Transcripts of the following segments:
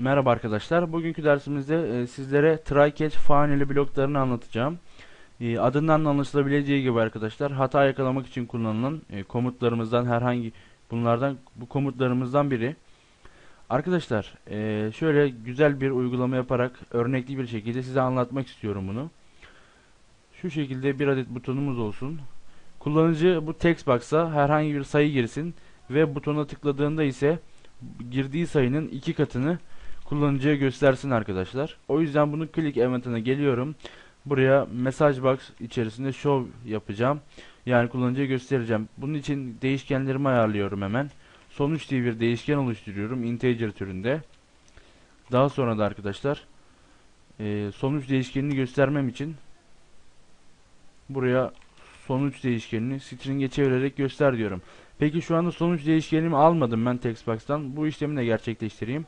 Merhaba arkadaşlar. Bugünkü dersimizde e, sizlere try catch fanili bloklarını anlatacağım. E, adından da anlaşılabileceği gibi arkadaşlar hata yakalamak için kullanılan e, komutlarımızdan herhangi bunlardan bu komutlarımızdan biri. Arkadaşlar şöyle güzel bir uygulama yaparak örnekli bir şekilde size anlatmak istiyorum bunu. Şu şekilde bir adet butonumuz olsun. Kullanıcı bu text box'a herhangi bir sayı girsin ve butona tıkladığında ise girdiği sayının iki katını kullanıcıya göstersin arkadaşlar. O yüzden bunu click eventine geliyorum. Buraya message box içerisinde show yapacağım. Yani kullanıcıya göstereceğim. Bunun için değişkenlerimi ayarlıyorum hemen. Sonuç diye bir değişken oluşturuyorum integer türünde. Daha sonra da arkadaşlar e, sonuç değişkenini göstermem için buraya sonuç değişkenini string'e çevirerek göster diyorum. Peki şu anda sonuç değişkenimi almadım ben textbox'tan. Bu işlemi de gerçekleştireyim.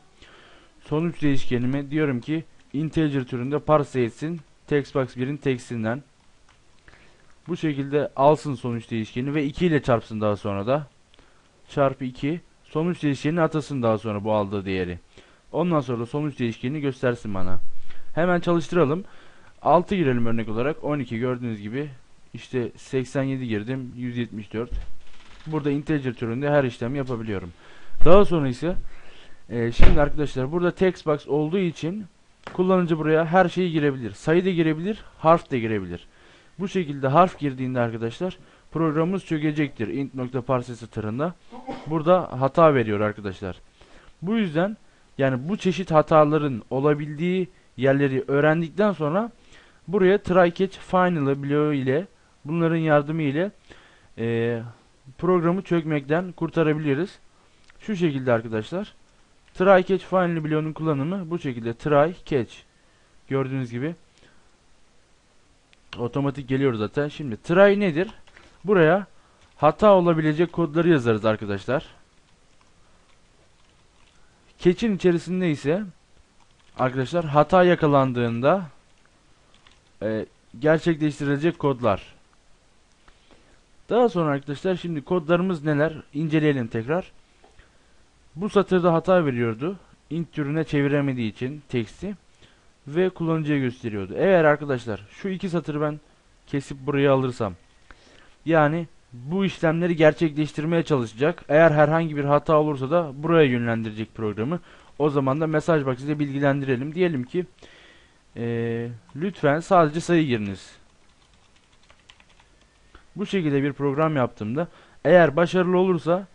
Sonuç değişkenime diyorum ki integer türünde parse etsin textbox 1'in textinden. Bu şekilde alsın sonuç değişkeni ve 2 ile çarpsın daha sonra da. Çarpı 2 sonuç değişkenini atasın daha sonra bu aldığı değeri. Ondan sonra sonuç değişkenini göstersin bana. Hemen çalıştıralım. 6 girelim örnek olarak. 12 gördüğünüz gibi işte 87 girdim 174. Burada integer türünde her işlemi yapabiliyorum. Daha sonra ise e, şimdi arkadaşlar burada text box olduğu için kullanıcı buraya her şeyi girebilir. Sayı da girebilir, harf de girebilir. Bu şekilde harf girdiğinde arkadaşlar programımız çökecektir. int.parse satırında. Burada hata veriyor arkadaşlar. Bu yüzden yani bu çeşit hataların olabildiği yerleri öğrendikten sonra buraya try catch final bloğu ile bunların yardımı ile e, programı çökmekten kurtarabiliriz. Şu şekilde arkadaşlar. Try catch final bloğunun kullanımı bu şekilde. Try catch. Gördüğünüz gibi. Otomatik geliyor zaten. Şimdi try nedir? Buraya hata olabilecek kodları yazarız arkadaşlar. Catch'in içerisinde ise arkadaşlar hata yakalandığında e, gerçekleştirilecek kodlar. Daha sonra arkadaşlar şimdi kodlarımız neler? İnceleyelim tekrar. Bu satırda hata veriyordu. int türüne çeviremediği için teksti ve kullanıcıya gösteriyordu. Eğer arkadaşlar şu iki satırı ben kesip buraya alırsam yani bu işlemleri gerçekleştirmeye çalışacak. Eğer herhangi bir hata olursa da buraya yönlendirecek programı. O zaman da mesaj box ile bilgilendirelim. Diyelim ki ee, lütfen sadece sayı giriniz. Bu şekilde bir program yaptığımda eğer başarılı olursa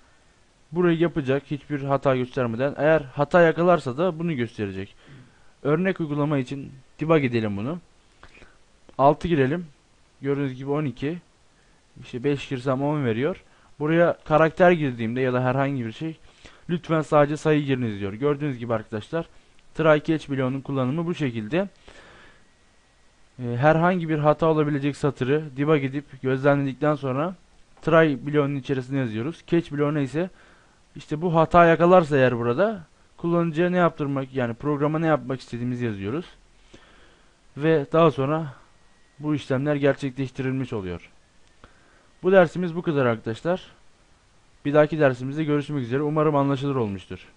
burayı yapacak hiçbir hata göstermeden. Eğer hata yakalarsa da bunu gösterecek. Örnek uygulama için debug edelim bunu. 6 girelim. Gördüğünüz gibi 12. İşte 5 girsem 10 veriyor. Buraya karakter girdiğimde ya da herhangi bir şey lütfen sadece sayı giriniz diyor. Gördüğünüz gibi arkadaşlar try catch bloğunun kullanımı bu şekilde. Ee, herhangi bir hata olabilecek satırı debug edip gözlemledikten sonra try bloğunun içerisine yazıyoruz. Catch bloğuna ise işte bu hata yakalarsa eğer burada kullanıcıya ne yaptırmak yani programa ne yapmak istediğimizi yazıyoruz. Ve daha sonra bu işlemler gerçekleştirilmiş oluyor. Bu dersimiz bu kadar arkadaşlar. Bir dahaki dersimizde görüşmek üzere. Umarım anlaşılır olmuştur.